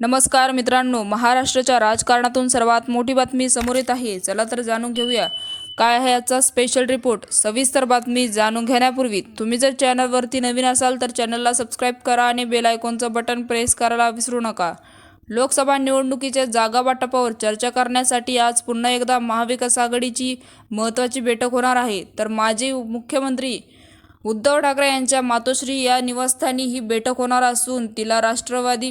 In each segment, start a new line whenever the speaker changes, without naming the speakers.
नमस्कार मित्रांनो महाराष्ट्राच्या राजकारणातून सर्वात मोठी बातमी समोर येत आहे. चला तर जाणून घेऊया. काय आहे याचा स्पेशल रिपोर्ट सविस्तर बातमी जाणून घेण्यापूर्वी तुम्ही जर चॅनलवरती नवीन असाल तर चॅनलला सबस्क्राईब करा आणि बेल आयकॉनचं बटन प्रेस करायला विसरू नका. लोकसभा निवडणुकीच्या जागा वाटपावर चर्चा करण्यासाठी आज पुन्हा एकदा महाविकास आघाडीची महत्त्वाची बैठक होणार आहे. तर माजी मुख्यमंत्री उद्धव ठाकरे यांच्या मातोश्री या निवासस्थानी ही बैठक होणार असून तिला राष्ट्रवादी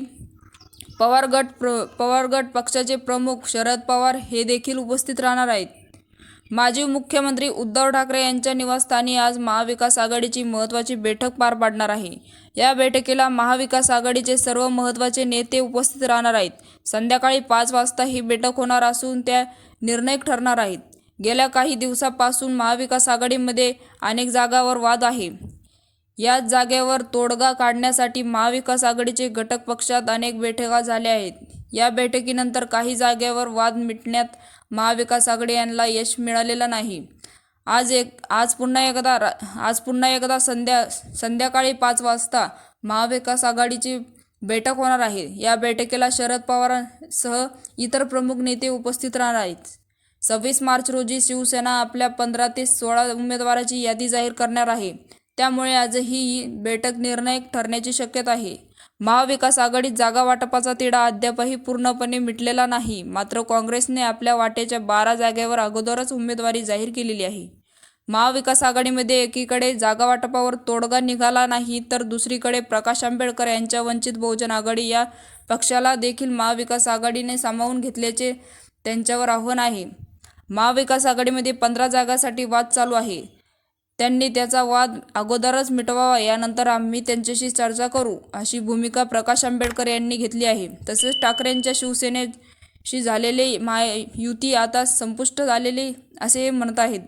पवार गट प्र पवार गट पक्षाचे प्रमुख शरद पवार हे देखील उपस्थित राहणार आहेत. माजी मुख्यमंत्री उद्धव ठाकरे यांच्या निवासस्थानी आज महाविकास आघाडीची महत्त्वाची बैठक पार पाडणार आहे. या बैठकीला महाविकास आघाडीचे सर्व महत्त्वाचे नेते उपस्थित राहणार आहेत. संध्याकाळी पाच वाजता ही बैठक होणार असून त्या निर्णय ठरणार आहेत. गेल्या काही दिवसापासून महाविकास आघाडीमध्ये अनेक जागावर वाद आहे. याच जागेवर तोडगा काढण्यासाठी महाविकास आघाडीचे घटक पक्षात अनेक बैठका झाल्या आहेत. या बैठकीनंतर काही जागेवर वाद मिटण्यात महाविकास आघाडी यांना यश मिळालेलं नाही. आज एक आज पुन्हा एकदा रा आज पुन्हा एकदा संध्या संध्याकाळी पाच वाजता महाविकास आघाडीची बैठक होणार आहे. या बैठकीला शरद पवारांसह इतर प्रमुख नेते उपस्थित राहणार आहेत. सव्वीस मार्च रोजी शिवसेना आपल्या पंधरा ते सोळा उमेदवाराची यादी जाहीर करणार आहे. त्यामुळे आजही ही बैठक निर्णायक ठरण्याची शक्यता आहे. महाविकास आघाडीत जागा वाटपाचा तिढा अद्यापही पूर्णपणे मिटलेला नाही. मात्र काँग्रेसने आपल्या वाटेच्या बारा जागेवर अगोदरच उमेदवारी जाहीर केलेली आहे. महाविकास आघाडीमध्ये एकीकडे जागा वाटपावर तोडगा निघाला नाही तर दुसरीकडे प्रकाश आंबेडकर यांच्या वंचित बहुजन आघाडी या पक्षाला देखील महाविकास आघाडीने सामावून घेतल्याचे त्यांच्यावर आव्हान आहे. महाविकास आघाडीमध्ये पंधरा जागासाठी वाद चालू आहे. त्यांनी त्याचा वाद अगोदरच मिटवावा यानंतर आम्ही त्यांच्याशी चर्चा करू अशी भूमिका प्रकाश आंबेडकर यांनी घेतली आहे. तसेच ठाकरेंच्या शिवसेनेशी झालेले महायुती आता संपुष्ट झालेली असे म्हणत आहेत.